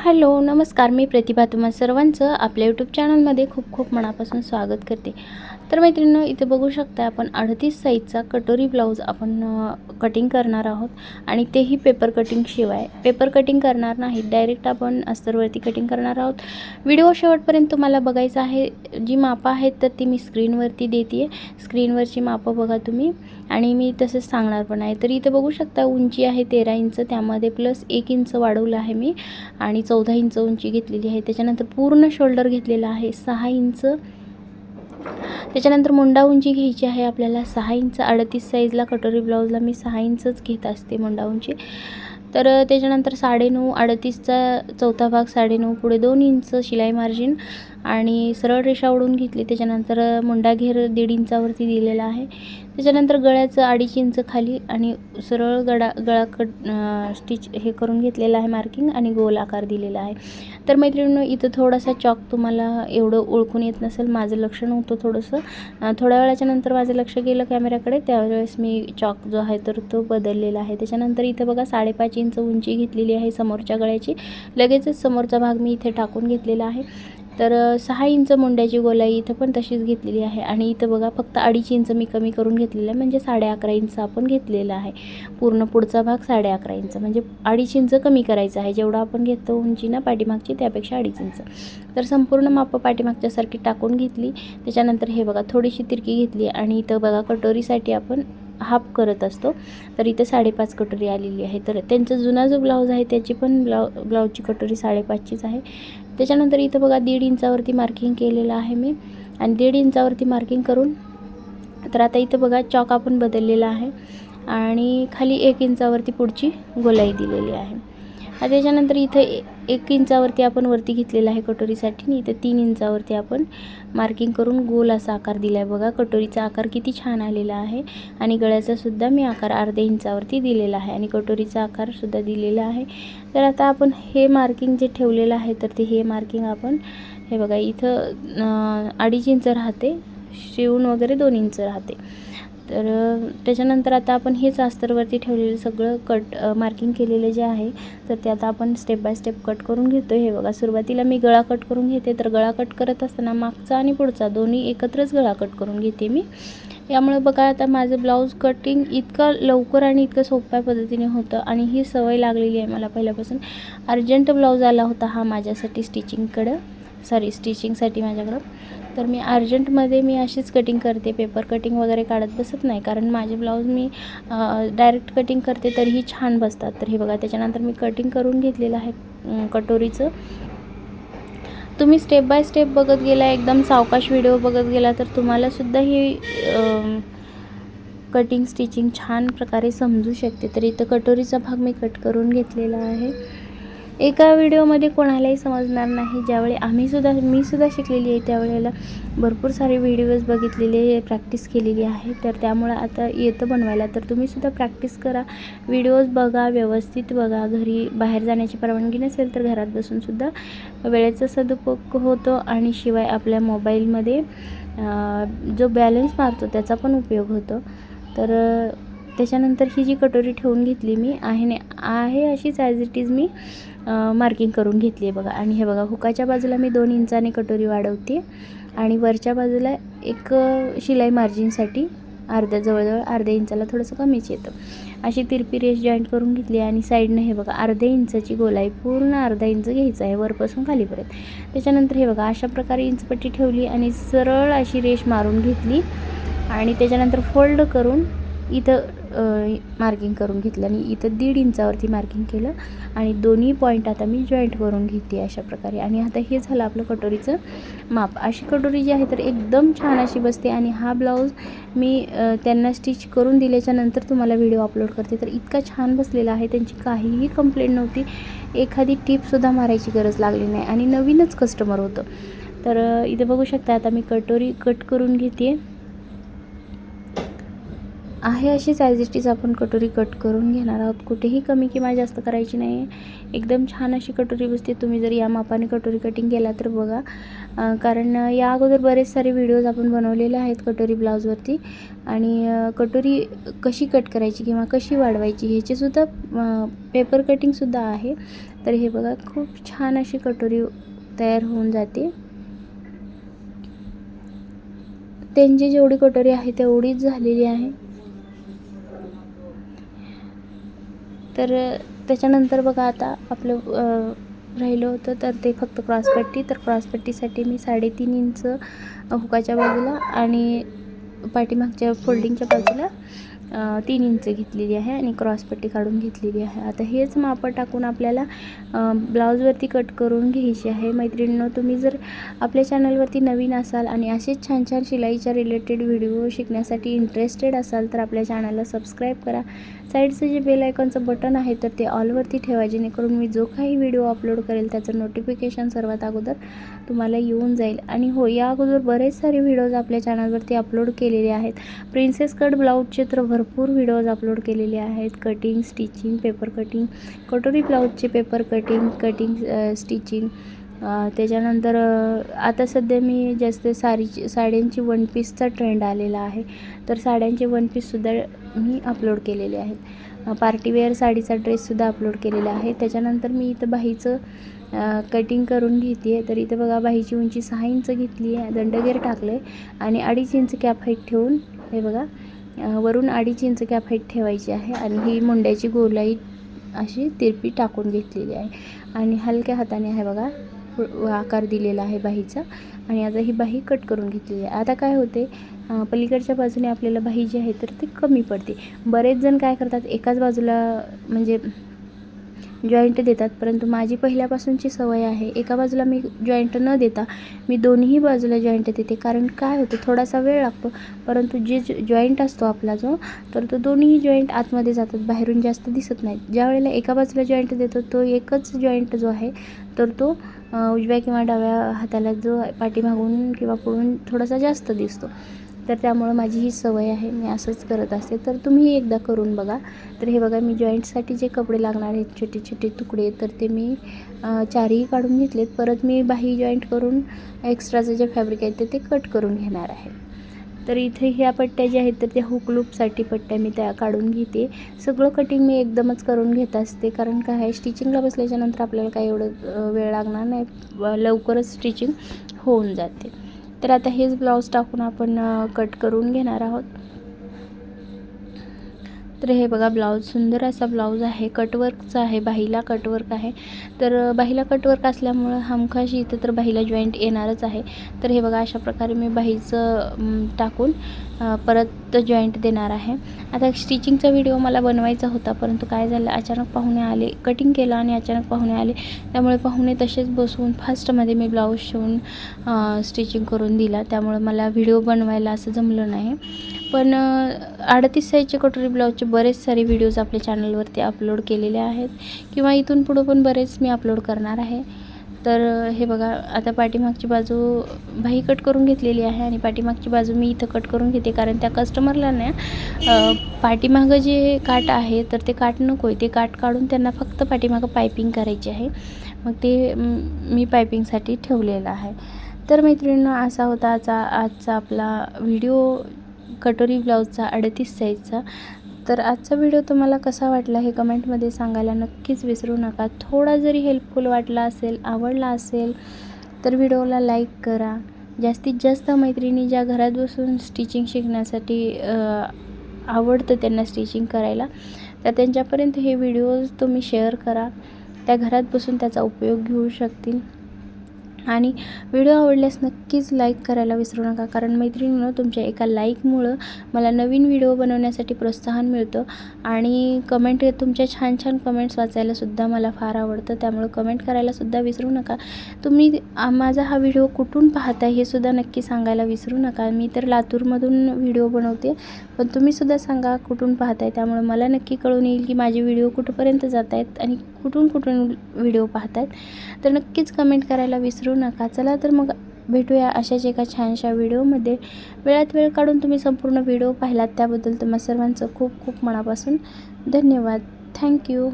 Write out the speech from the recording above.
Hello नमस्कार. मी प्रतिभा तुम्हा सर्वांचं आपल्या यूट्यूब चॅनलमध्ये खूप खूप मनापासून स्वागत करते. तर मैत्रिणींनो इथे बघू शकता आपण अडतीस साईजचा कटोरी ब्लाऊज आपण कटिंग करणार आहोत. आणि तेही पेपर कटिंग शिवाय. पेपर कटिंग करणार नाही डायरेक्ट आपण अस्तरवरती कटिंग करणार आहोत. व्हिडिओ शेवटपर्यंत तुम्हाला बघायचं आहे जी मापं आहेत तर ती मी स्क्रीनवरती देते आहे स्क्रीनवरची मापं बघा तुम्ही. आणि मी तसंच सांगणार पण आहे. तर इथं बघू शकता उंची आहे तेरा इंच त्यामध्ये प्लस एक इंच वाढवलं आहे मी. आणि चौदा इंच उंची घेतलेली आहे. त्याच्यानंतर पूर्ण शोल्डर घेतलेला आहे सहा इंच. त्याच्यानंतर मुंडा उंची घ्यायची आहे आपल्याला सहा इंच अडतीस साईजला कटोरी ब्लाऊजला मी सहा इंचच घेत असते मुंडा उंची तर त्याच्यानंतर साडेनऊ अडतीसचा चौथा भाग साडेनऊ पुढे दोन इंच शिलाई मार्जिन आणि सरळ रेषा ओढून घेतली. त्याच्यानंतर मुंडा घेर दीड इंचावरती दिलेला आहे. त्याच्यानंतर गळ्याचं अडीच इंच खाली आणि सरळ गळा गळाकड स्टिच हे करून घेतलेलं आहे मार्किंग आणि गोल आकार दिलेला आहे. तर मैत्रिणींनो इथं थोडासा चॉक तुम्हाला एवढं ओळखून येत नसेल माझं लक्ष नव्हतं थोडंसं. थोड्या वेळाच्या नंतर माझं लक्ष गेलं कॅमेऱ्याकडे त्यावेळेस मी चॉक जो आहे तर तो बदललेला आहे. त्याच्यानंतर इथं बघा साडेपाच इंच उंची घेतलेली आहे समोरच्या गळ्याची. लगेचच समोरचा भाग मी इथे टाकून घेतलेला आहे. तर सहा इंच मुंड्याची गोलाई इथं पण तशीच घेतलेली आहे. आणि इथं बघा फक्त अडीच इंच मी कमी करून घेतलेलं आहे. म्हणजे साडे अकरा इंच आपण घेतलेला आहे. पूर्ण पुढचा भाग साडे अकरा इंच. म्हणजे अडीच इंच कमी करायचं आहे. जेवढं आपण घेतो उंची ना पाठीमागची त्यापेक्षा अडीच इंच. तर संपूर्ण मापं पाठीमागच्यासारखी टाकून घेतली. त्याच्यानंतर हे बघा थोडीशी तिरकी घेतली. आणि इथं बघा कटोरीसाठी आपण हाफ करत असतो. तर इथे साडेपाच कटोरी आलेली आहे. तर त्यांचा जुना जो ब्लाऊज आहे त्याची पण ब्लाउ ब्लाऊजची कटोरी साडेपाचचीच आहे. त्याच्यानंतर इथं बघा दीड इंचावरती मार्किंग केलेलं आहे मी. आणि दीड इंचावरती मार्किंग करून तर आता इथं बघा चॉक आपण बदललेला आहे. आणि खाली एक इंचावरती पुढची गोलाई दिलेली आहे. त्याच्यानंतर इथं एक इंचावरती आपण वरती घेतलेला आहे कटोरीसाठी नाही इथं तीन इंचावरती आपण मार्किंग करून गोल असा आकार दिला आहे बघा. कटोरीचा आकार किती छान आलेला आहे. आणि गळ्याचासुद्धा मी आकार अर्ध्या इंचावरती दिलेला आहे. आणि कटोरीचा आकारसुद्धा दिलेला आहे. तर आता आपण हे मार्किंग जे ठेवलेलं आहे तर ते हे मार्किंग आपण हे बघा इथं अडीच इंच राहते. शिवून वगैरे दोन इंच राहते. तर त्याच्यानंतर आता आपण हेच अस्तरवरती ठेवलेलं सगळं कट मार्किंग केलेलं जे आहे तर ते आता आपण स्टेप बाय स्टेप कट करून घेतो हे बघा सुरुवातीला मी गळा कट करून घेते तर गळा कट करत असताना मागचा आणि पुढचा दोन्ही एकत्रच गळा कट करून घेते मी. यामुळे बघा आता माझं ब्लाऊज कटिंग इतकं लवकर आणि इतकं सोप्या पद्धतीने होतं आणि ही सवय लागलेली आहे मला पहिल्यापासून. अर्जंट ब्लाऊज आला होता हा माझ्यासाठी स्टिचिंगकडं सॉरी स्टिचिंगसाठी माझ्याकडं. तर मी अर्जंटमध्ये मी अशीच कटिंग करते. पेपर कटिंग वगैरे काढत बसत नाही. कारण माझे ब्लाऊज मी डायरेक्ट कटिंग करते तरीही छान बसतात. तर हे बघा त्याच्यानंतर मी कटिंग करून घेतलेलं आहे कटोरीचं. तुम्ही स्टेप बाय स्टेप बघत गेला एकदम सावकाश व्हिडिओ बघत गेला तर तुम्हालासुद्धा ही कटिंग स्टिचिंग छान प्रकारे समजू शकते. तर इथं कटोरीचा भाग मी कट करून घेतलेला आहे. एका व्हिडिओमध्ये कोणालाही समजणार नाही. ज्यावेळी आम्हीसुद्धा मीसुद्धा शिकलेली आहे त्यावेळेला भरपूर सारे व्हिडिओज बघितलेले प्रॅक्टिस केलेली आहे. तर त्यामुळं आता येतं बनवायला. तर तुम्हीसुद्धा प्रॅक्टिस करा. व्हिडिओज बघा व्यवस्थित बघा. घरी बाहेर जाण्याची परवानगी नसेल तर घरात बसूनसुद्धा वेळेचा सदुपयोग होतो आणि शिवाय आपल्या मोबाईलमध्ये जो बॅलन्स मारतो त्याचा पण उपयोग होतो. तर त्याच्यानंतर ही जी कटोरी ठेवून घेतली मी आहे ने आहे अशीच ॲज इट इज मी मार्किंग करून घेतली आहे बघा. आणि हे बघा हुकाच्या बाजूला मी दोन इंचाने कटोरी वाढवते. आणि वरच्या बाजूला एक शिलाई मार्जिनसाठी अर्ध्या जवळजवळ अर्ध्या इंचाला थोडंसं कमीच येतं. अशी तिरपी रेस जॉईंट करून घेतली आणि साईडनं हे बघा अर्ध्या इंचाची गोलाई पूर्ण अर्धा इंच घ्यायचं आहे वरपासून खालीपर्यंत. त्याच्यानंतर हे बघा अशा प्रकारे इंचपट्टी ठेवली आणि सरळ अशी रेश मारून घेतली. आणि त्याच्यानंतर फोल्ड करून इथं मार्किंग करून घेतलं आणि इथं दीड इंचावरती मार्किंग केलं आणि दोन्ही पॉईंट आता मी जॉईंट करून घेते अशा प्रकारे. आणि आता हे झालं आपलं कटोरीचं माप. अशी कटोरी जी आहे तर एकदम छान अशी बसते आणि हा ब्लाऊज मी त्यांना स्टिच करून दिल्याच्या नंतर तुम्हाला व्हिडिओ अपलोड करते. तर इतका छान बसलेला आहे. त्यांची काहीही कंप्लेंट नव्हती. एखादी टिपसुद्धा मारायची गरज लागली नाही आणि नवीनच कस्टमर होतं. तर इथे बघू शकता आता मी कटोरी कट करून घेते. आहे अशीच ॲज इट इज आपण कटोरी कट करून घेणार आहोत. कुठेही कमी किंवा जास्त करायची नाही आहे एकदम छान अशी कटोरी बसते. तुम्ही जर या मापाने कटोरी कटिंग केला तर बघा. कारण या अगोदर बरेच सारे व्हिडिओज आपण बनवलेले आहेत कटोरी ब्लाऊजवरती आणि कटोरी कशी कट करायची किंवा कशी वाढवायची ह्याचीसुद्धा पेपर कटिंगसुद्धा आहे. तर हे बघा खूप छान अशी कटोरी तयार होऊन जाते. त्यांची जेवढी कटोरी आहे तेवढीच झालेली आहे. तर त्याच्यानंतर बघा आता आपलं राहिलं होतं तर ते फक्त क्रॉसपट्टी तर क्रॉसपट्टीसाठी मी साडेतीन इंच हुकाच्या बाजूला आणि पाठीमागच्या फोल्डिंगच्या बाजूला तीन इंच घेतलेली आहे आणि क्रॉसपट्टी काढून घेतलेली आहे. आता हेच मापं टाकून आपल्याला ब्लाऊजवरती कट करून घ्यायची आहे. मैत्रिणींनो तुम्ही जर आपल्या चॅनलवरती नवीन असाल आणि असेच छान छान शिलाईच्या रिलेटेड व्हिडिओ शिकण्यासाठी इंटरेस्टेड असाल तर आपल्या चॅनलला सबस्क्राईब करा. साईडचं जे बेल आयकॉनचं बटन आहे तर ते ऑलवरती ठेवा जेणेकरून मी जो काही व्हिडिओ अपलोड करेल त्याचं नोटिफिकेशन सर्वात अगोदर तुम्हाला येऊन जाईल. आणि हो या अगोदर बरेच सारे व्हिडिओज आपल्या चॅनलवरती अपलोड केलेले आहेत. प्रिन्सेस कट ब्लाऊजचे तर भरपूर व्हिडिओज अपलोड केलेले आहेत. कटिंग स्टिचिंग पेपर कटिंग कटोरी ब्लाऊजचे पेपर कटिंग कटिंग स्टिचिंग त्याच्यानंतर आता सध्या मी जास्त साडीची साड्यांची वन पीसचा ट्रेंड आलेला आहे. तर साड्यांचे वन पीससुद्धा मी अपलोड केलेले आहेत. पार्टीवेअर साडीचा ड्रेससुद्धा अपलोड केलेला आहे. त्याच्यानंतर मी इथं बाहीचं कटिंग करून घेते आहे तर इथं बघा बाहीची उंची सहा इंच घेतली आहे दंडगेर टाकलं आहे आणि अडीच इंच कॅप हाईट ठेवून हे बघा वरून अडीच इंच कॅप हाईट ठेवायची आहे. आणि ही मुंड्याची गोलाई अशी तिरपी टाकून घेतलेली आहे. आणि हलक्या हाताने आहे बघा आकार दिलेला आहे बाहीचा. आणि आता ही बाही कट करून घेतलेली आहे. आता काय होते पलीकडच्या बाजूने आपल्याला बाही जी आहे तर ती कमी पडते. बरेच जण काय करतात एकाच बाजूला म्हणजे जॉईंट देतात. परंतु माझी पहिल्यापासूनची सवय आहे एका बाजूला मी जॉईंट न देता मी दोन्ही बाजूला जॉईंट देते. कारण काय होतं थोडासा वेळ लागतो. परंतु जे जॉईंट असतो आपला जो तर तो दोन्हीही जॉईंट आतमध्ये जातात. बाहेरून जास्त दिसत नाहीत. ज्या वेळेला एका बाजूला जॉईंट देतो तो एकच जॉईंट जो आहे तर तो उजव्या किंवा डाव्या हाताला जो पाठीमागून किंवा पुढून थोडासा जास्त दिसतो. तर त्यामुळं माझी ही सवय आहे मी असंच करत असते. तर तुम्ही एकदा करून बघा. तर हे बघा मी जॉईंटसाठी जे कपडे लागणार आहेत छोटे छोटे तुकडे तर ते मी चारही काढून घेतलेत. परत मी बाही जॉईंट करून एक्स्ट्राचं जे फॅब्रिक आहे ते ते कट करून घेणार आहे. तर इथे ह्या पट्ट्या ज्या आहेत तर त्या हुक लूपसाठी पट्ट्या मी त्या काढून घेते. सगळं कटिंग मी एकदमच करून घेत असते कारण काय आहे स्टिचिंगला बसल्याच्यानंतर आपल्याला काही एवढं वेळ लागणार नाही. लवकरच स्टिचिंग होऊन जाते. तर आता हेच ब्लाऊज टाकून आपण कट करून घेणार आहोत. तर हे बघा ब्लाऊज सुंदर असा ब्लाऊज आहे. कटवर्कचा आहे. बाहीला कटवर्क आहे. तर बाहीला कटवर्क असल्यामुळं हमखाशी इथं तर बाहीला जॉईंट येणारच आहे. तर हे बघा अशा प्रकारे मी बाहीचं टाकून परत जॉईंट देणार आहे. आता स्टिचिंगचा व्हिडिओ मला बनवायचा होता परंतु काय झालं अचानक पाहुणे आले कटिंग केलं आणि अचानक पाहुणे आले. त्यामुळे पाहुणे तसेच बसवून फास्टमध्ये मी ब्लाऊज शिवून स्टिचिंग करून दिला. त्यामुळे मला व्हिडिओ बनवायला असं जमलं नाही. पण अडतीस साईजचे कटोरी ब्लाऊजचे बरेच सारे व्हिडिओज आपल्या चॅनलवरती अपलोड केलेले आहेत. किंवा इथून पुढं पण बरेच मी अपलोड करणार आहे. तर हे बघा आता पाठीमागची बाजू बाई कट करून घेतलेली आहे आणि पाठीमागची बाजू मी इथं कट करून घेते. कारण त्या कस्टमरला ना पाठीमागं जे काट आहे तर ते काट नको आहे ते काट काढून त्यांना फक्त पाठीमागं पायपिंग करायची आहे. मग ते मी पायपिंगसाठी ठेवलेलं आहे. तर मैत्रिणींनो असा होता आजचा आजचा आपला व्हिडिओ कटोरी ब्लाऊजचा अडतीस साईजचा तर आजचा व्हिडिओ तुम्हाला कसा वाटला हे कमेंटमध्ये सांगायला नक्कीच विसरू नका. थोडा जरी हेल्पफुल वाटला असेल आवडला असेल तर व्हिडिओला लाईक करा. जास्तीत जास्त मैत्रिणी ज्या घरात बसून स्टिचिंग शिकण्यासाठी आवडतं त्यांना स्टिचिंग करायला तर त्यांच्यापर्यंत हे व्हिडिओज तुम्ही शेअर करा. त्या घरात बसून त्याचा उपयोग घेऊ शकतील. आणि व्हिडिओ आवडल्यास नक्कीच लाईक करायला विसरू नका. कारण मैत्रिणीनं तुमच्या एका लाईकमुळं मला नवीन व्हिडिओ बनवण्यासाठी प्रोत्साहन मिळतं आणि कमेंट तुमच्या छान छान कमेंट्स वाचायलासुद्धा मला फार आवडतं. त्यामुळं कमेंट करायलासुद्धा विसरू नका. तुम्ही माझा हा व्हिडिओ कुठून पाहता हे सुद्धा नक्की सांगायला विसरू नका. मी तर लातूरमधून व्हिडिओ बनवते पण तुम्हीसुद्धा सांगा कुठून पाहताय. त्यामुळे मला नक्की कळून येईल की माझे व्हिडिओ कुठंपर्यंत जात आहेत आणि कुठून कुठून व्हिडिओ पाहतायत. तर नक्कीच कमेंट करायला विसरू नका. चला तर मग भेटूया अशाच एका छानशा व्हिडिओमध्ये. वेळात वेळ काढून तुम्ही संपूर्ण व्हिडिओ पाहिलात त्याबद्दल तुम्हा सर्वांचं खूप खूप मनापासून धन्यवाद. थँक्यू